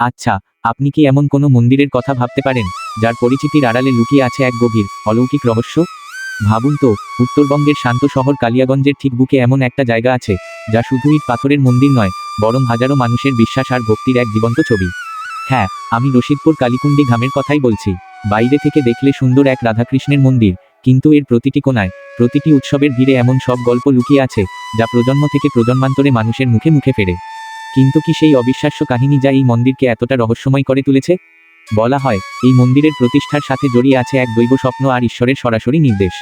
আচ্ছা আপনি কি এমন কোনো মন্দিরের কথা ভাবতে পারেন, যার পরিচিতির আড়ালে লুকিয়ে আছে এক গভীর, অলৌকিক রহস্য? ভাবুন তো, উত্তরবঙ্গের শান্ত শহর কালিয়াগঞ্জের ঠিক বুকে এমন একটা জায়গা আছে, যা শুধু ইট পাথরের মন্দির নয়, বরং হাজারো মানুষের বিশ্বাস আর ভক্তির এক জীবন্ত ছবি। হ্যাঁ আমি রশিদপুর কালীকুন্ডি ধামের কথাই বলছি। বাইরে থেকে দেখলে সুন্দর এক রাধাকৃষ্ণের মন্দির, কিন্তু এর প্রতিটি কোনায় প্রতিটি উৎসবের ভিড়ে এমন সব গল্প লুকিয়ে আছে, যা প্রজন্ম থেকে প্রজন্মান্তরে মানুষের মুখে মুখে ফেরে। কিন্তু কি সেই অবিশ্বাস্য কাহিনী যা এই মন্দিরকে এতটা রহস্যময় করে তুলেছে? বলা হয়, এই মন্দিরের প্রতিষ্ঠার সাথে জড়িয়ে আছে এক দৈব স্বপ্ন আর ঈশ্বরের সরাসরি নির্দেশ।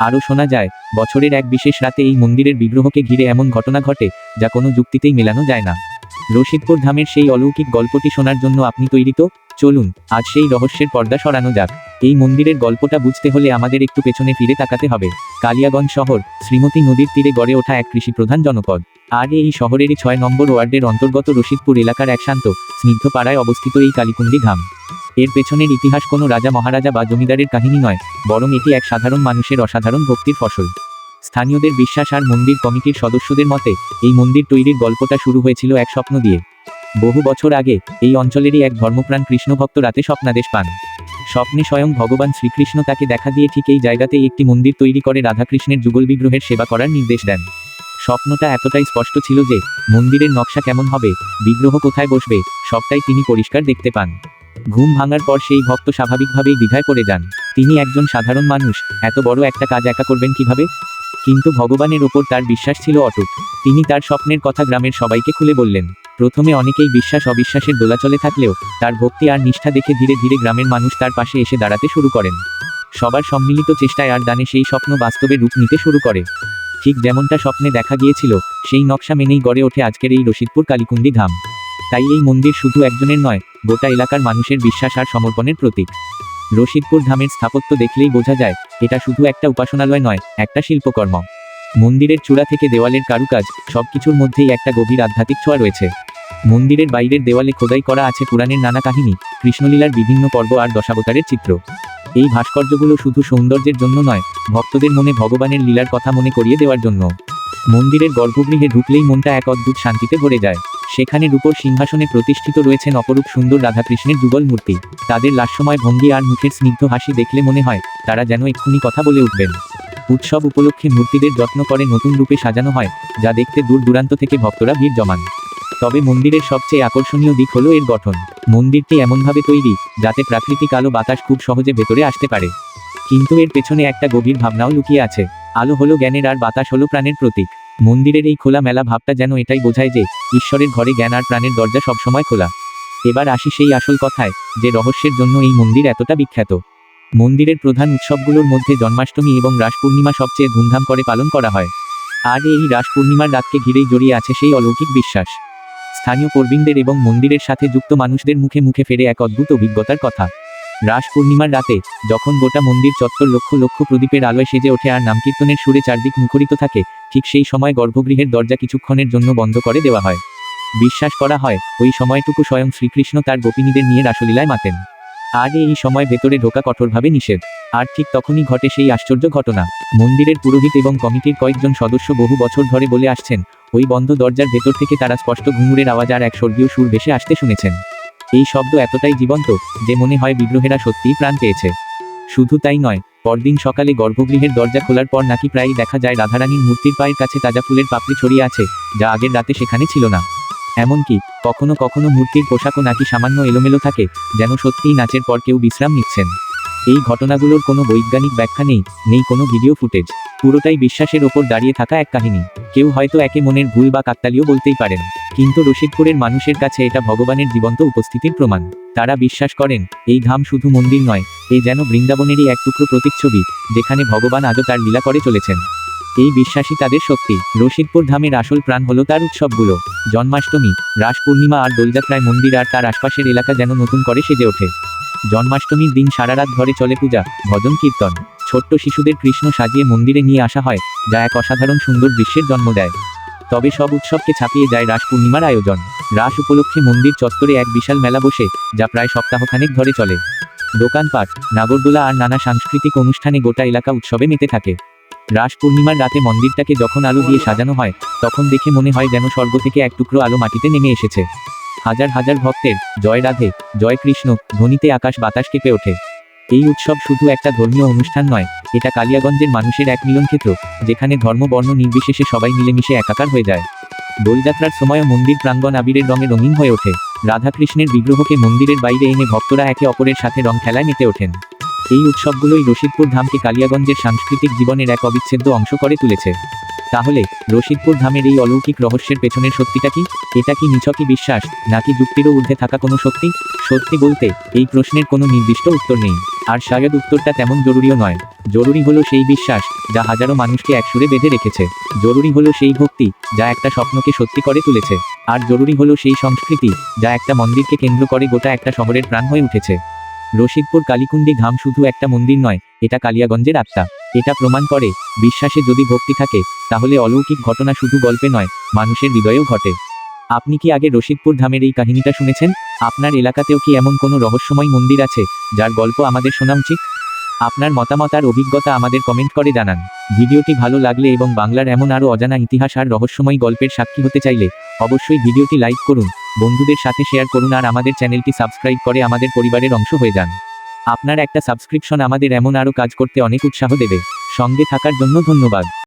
আরও শোনা যায়, বছরের এক বিশেষ রাতে এই মন্দিরের বিগ্রহকে ঘিরে এমন ঘটনা ঘটে, যা কোনো যুক্তিতেই মেলানো যায় না। রশিদপুর ধামের সেই অলৌকিক গল্পটি শোনার জন্য আপনি তৈরি তো? চলুন, আজ সেই রহস্যের পর্দা সরানো যাক। এই মন্দিরের গল্পটা বুঝতে হলে আমাদের একটু পেছনে ফিরে তাকাতে হবে। কালিয়াগঞ্জ শহর, শ্রীমতী নদীর তীরে গড়ে ওঠা এক কৃষিপ্রধান জনপদ। আর এই শহরেরই ছয় নম্বর ওয়ার্ডের অন্তর্গত রশিদপুর এলাকার এক শান্ত, স্নিগ্ধ পাড়ায় অবস্থিত এই কালীকুন্ডি ধাম এর পেছনের ইতিহাস কোনো রাজা, মহারাজা বা জমিদারের কাহিনী নয়, বরং এটি এক সাধারণ মানুষের অসাধারণ ভক্তির ফসল। স্থানীয়দের বিশ্বাস আর মন্দির কমিটির সদস্যদের মতে, এই মন্দির তৈরির গল্পটা শুরু হয়েছিল এক স্বপ্ন দিয়ে। বহু বছর আগে, এই অঞ্চলেরই এক ধর্মপ্রাণ কৃষ্ণভক্ত রাতে স্বপ্নাদেশ পান। স্বপ্নে স্বয়ং ভগবান শ্রীকৃষ্ণ তাকে দেখা দিয়ে ঠিক এই জায়গাতেই একটি মন্দির তৈরি করে রাধাকৃষ্ণের যুগল বিগ্রহের সেবা করার নির্দেশ দেন। স্বপ্নটা এতটাই স্পষ্ট ছিল যে, মন্দিরের নকশা কেমন হবে, বিগ্রহ কোথায় বসবে, সবটাই তিনি পরিষ্কার দেখতে পান। ঘুম ভাঙার পর সেই ভক্ত স্বাভাবিকভাবেই দ্বিধায় পড়ে যান। তিনি একজন সাধারণ মানুষ, এত বড় একটা কাজ একা করবেন কীভাবে? কিন্তু ভগবানের ওপর তার বিশ্বাস ছিল অটুট। তিনি তার স্বপ্নের কথা গ্রামের সবাইকে খুলে বললেন, প্রথমে অনেকেই বিশ্বাস অবিশ্বাসের দোলাচলে থাকলেও, তার ভক্তি আর নিষ্ঠা দেখে ধীরে ধীরে গ্রামের মানুষ তার পাশে এসে দাঁড়াতে শুরু করেন। সবার সম্মিলিত চেষ্টায় আর দানে সেই স্বপ্ন বাস্তবে রূপ নিতে শুরু করে। ঠিক যেমনটা স্বপ্নে দেখা গিয়েছিল, সেই নকশা মেনেই গড়ে ওঠে আজকের এই রশিদপুর কালীকুন্ডি ধাম। তাই এই মন্দির শুধু একজনের নয়, গোটা এলাকার মানুষের বিশ্বাস আর সমর্পণের প্রতীক। রশিদপুর ধামের স্থাপত্য দেখলেই বোঝা যায়, এটা শুধু একটা উপাসনালয় নয়, একটা শিল্পকর্ম। মন্দিরের চূড়া থেকে দেওয়ালের কারুকাজ, সবকিছুর মধ্যেই একটা গভীর আধ্যাত্মিক ছোঁয়া রয়েছে। মন্দিরের বাইরের দেওয়ালে খোদাই করা আছে পুরাণের নানা কাহিনী, কৃষ্ণলীলার বিভিন্ন পর্ব আর দশাবতারের চিত্র। এই ভাস্কর্যগুলো শুধু সৌন্দর্যের জন্য নয়, ভক্তদের মনে ভগবানের লীলার কথা মনে করিয়ে দেওয়ার জন্য। মন্দিরের গর্ভগৃহে ঢুকলেই মনটা এক অদ্ভুত শান্তিতে ভরে যায়। সেখানে রূপর সিংহাসনে প্রতিষ্ঠিত রয়েছেন অপরূপ সুন্দর রাধাকৃষ্ণের যুগল মূর্তি। তাদের লাস্যময় ভঙ্গি আর মুখের স্নিগ্ধ হাসি দেখলে মনে হয়, তারা যেন এক্ষুনি কথা বলে উঠবেন। উৎসব উপলক্ষে মূর্তিদের যত্ন করে নতুন রূপে সাজানো হয়, যা দেখতে দূর দূরান্ত থেকে ভক্তরা ভিড় জমান। তবে মন্দিরের সবচেয়ে আকর্ষণীয় দিক হলো এর গঠন। মন্দিরটি এমনভাবে তৈরি, যাতে প্রাকৃতিক আলো বাতাস খুব সহজে ভেতরে আসতে পারে। কিন্তু এর পেছনে একটা গভীর ভাবনাও লুকিয়ে আছে। আলো হলো জ্ঞানের আর বাতাস হলো প্রাণের প্রতীক। মন্দিরের এই খোলা মেলা ভাবটা যেন এটাই বোঝায় যে, ঈশ্বরের ঘরে জ্ঞান আর প্রাণের দরজা সবসময় খোলা। এবার আসি সেই আসল কথায়, যে রহস্যের জন্য এই মন্দির এতটা বিখ্যাত। মন্দিরের প্রধান উৎসবগুলোর মধ্যে জন্মাষ্টমী এবং রাস পূর্ণিমা সবচেয়ে ধুমধাম করে পালন করা হয়। আর এই রাস পূর্ণিমার রাতকে ঘিরেই জড়িয়ে আছে সেই অলৌকিক বিশ্বাস। স্থানীয় প্রবীণদের এবং মন্দিরের সাথে যুক্ত মানুষদের মুখে মুখে ফেরে এক অদ্ভুত অভিজ্ঞতার কথা। রাস পূর্ণিমার রাতে, যখন গোটা মন্দির চত্বর লক্ষ লক্ষ প্রদীপের আলোয় সেজে ওঠে আর নামকীর্তনের সুরে চারদিক মুখরিত থাকে, ঠিক সেই সময় গর্ভগৃহের দরজা কিছুক্ষণের জন্য বন্ধ করে দেওয়া হয়। বিশ্বাস করা হয়, ওই সময়টুকু স্বয়ং শ্রীকৃষ্ণ তার গোপিনীদের নিয়ে রাসলীলায় মাতেন। আর এই সময় ভেতরে ঢোকা কঠোরভাবে নিষেধ। আর ঠিক তখনই ঘটে সেই আশ্চর্য ঘটনা। মন্দিরের পুরোহিত এবং কমিটির কয়েকজন সদস্য বহু বছর ধরে বলে আসছেন, ওই বন্ধ দরজার ভেতর থেকে তারা স্পষ্ট ঘুঙুরের আওয়াজ আর এক স্বর্গীয় সুর ভেসে আসতে শুনেছেন। এই শব্দ এতটাই জীবন্ত, যে মনে হয় বিগ্রহেরা সত্যিই প্রাণ পেয়েছে। শুধু তাই নয়, পরদিন সকালে গর্ভগৃহের দরজা খোলার পর নাকি প্রায়ই দেখা যায় রাধারানীর মূর্তির পায়ের কাছে তাজা ফুলের পাপড়ি ছড়িয়ে আছে, যা আগের রাতে সেখানে ছিল না। এমনকি, কখনো কখনো মূর্তির পোশাকও নাকি সামান্য এলোমেলো থাকে, যেন সত্যিই নাচের পর কেউ বিশ্রাম নিচ্ছেন। এই ঘটনাগুলোর কোনো বৈজ্ঞানিক ব্যাখ্যা নেই নেই কোনো ভিডিও ফুটেজ। পুরোটাই বিশ্বাসের ওপর দাঁড়িয়ে থাকা এক কাহিনী। কেউ হয়তো একে মনের ভুল বা কাকতালিও বলতেই পারেন, কিন্তু রশিদপুরের মানুষের কাছে এটা ভগবানের জীবন্ত উপস্থিতির প্রমাণ। তারা বিশ্বাস করেন, এই ধাম শুধু মন্দির নয়, এ যেন বৃন্দাবনেরই এক টুকরো প্রতিচ্ছবি যেখানে ভগবান আজও তার লীলা করে চলেছেন। এই বিশ্বাসই তাদের শক্তি। রশিদপুর ধামের আসল প্রাণ হলো তার উৎসবগুলো। জন্মাষ্টমী, রাস পূর্ণিমা আর দোলযাত্রায় মন্দির আর তার আশপাশের এলাকা যেন নতুন করে সেজে ওঠে। জন্মাষ্টমীর দিন সারা রাত ঘরে চলে পূজা, ভজন, কীর্তন। ছোট্ট শিশুদের কৃষ্ণ সাজিয়ে মন্দিরে নিয়ে আসা হয়, যা এক অসাধারণ সুন্দর দৃশ্যের জন্ম দেয়। তবে সব উৎসবকে ছাপিয়ে যায় রাস পূর্ণিমার আয়োজন। রাস উপলক্ষে মন্দির চত্বরে এক বিশাল মেলা বসে, যা প্রায় সপ্তাহখানেক ধরে চলে। দোকানপাট, নাগরদোলা আর নানা সাংস্কৃতিক অনুষ্ঠানে গোটা এলাকা উৎসবে মেতে থাকে। রাস পূর্ণিমার রাতে মন্দিরটাকে যখন আলো দিয়ে সাজানো হয়, তখন দেখে মনে হয় যেন স্বর্গ থেকে এক টুকরো আলো মাটিতে নেমে এসেছে। হাজার হাজার ভক্তের, জয় রাধে, জয় কৃষ্ণ, ধ্বনিতে আকাশ বাতাস কেঁপে ওঠে। এই উৎসব শুধু একটা ধর্মীয় অনুষ্ঠান নয়, এটা কালিয়াগঞ্জের মানুষের এক মিলনক্ষেত্র, যেখানে ধর্ম, বর্ণ নির্বিশেষে সবাই মিলেমিশে একাকার হয়ে যায়। দোলযাত্রার সময়ও মন্দির প্রাঙ্গণ আবিরের রঙে রঙিন হয়ে ওঠে। রাধাকৃষ্ণের বিগ্রহকে মন্দিরের বাইরে এনে ভক্তরা একে অপরের সাথে রং খেলায় মেতে ওঠেন। এই উৎসবগুলোই রশিদপুর ধামকে কালিয়াগঞ্জের সাংস্কৃতিক জীবনের এক অবিচ্ছেদ্য অংশ করে তুলেছে। তাহলে, রশিদপুর ধামের এই অলৌকিক রহস্যের পেছনের সত্যিটা কি? এটা কি নিছকই বিশ্বাস, নাকি যুক্তিরও ঊর্ধ্বে থাকা কোনো শক্তি? সত্যি বলতে, এই প্রশ্নের কোনো নির্দিষ্ট উত্তর নেই। আর শায়দ উত্তরটা তেমন জরুরিও নয়। জরুরি হলো সেই বিশ্বাস, যা হাজারো মানুষকে একসুরে বেঁধে রেখেছে। জরুরি হলো সেই ভক্তি, যা একটা স্বপ্নকে সত্যি করে তুলেছে। আর জরুরি হলো সেই সংস্কৃতি, যা একটা মন্দিরকে কেন্দ্র করে গোটা একটা শহরের প্রাণ হয়ে উঠেছে। রশিদপুর কালীকুণ্ডি ধাম শুধু একটা মন্দির নয়, এটা কালিয়াগঞ্জের আত্মা। এটা প্রমাণ করে, বিশ্বাসে যদি ভক্তি থাকে, তাহলে অলৌকিক ঘটনা শুধু গল্পে নয়, মানুষের হৃদয়েও ঘটে। আপনি কি আগে রশিদপুর ধামের এই কাহিনীটা শুনেছেন? আপনার এলাকাতেও কি এমন কোনো রহস্যময় মন্দির আছে, যার গল্প আমাদের শোনা উচিত? আপনার মতামত আর অভিজ্ঞতা আমাদের কমেন্ট করে জানান। ভিডিওটি ভালো লাগলে এবং বাংলার এমন আরও অজানা ইতিহাস আর রহস্যময় গল্পের সাক্ষী হতে চাইলে, অবশ্যই ভিডিওটি লাইক করুন, বন্ধুদের সাথে শেয়ার করুন আর আমাদের চ্যানেলটি সাবস্ক্রাইব করে আমাদের পরিবারের অংশ হয়ে যান। আপনার একটা সাবস্ক্রিপশন আমাদের এমন আরও কাজ করতে অনেক উৎসাহ দেবে। সঙ্গে থাকার জন্য ধন্যবাদ।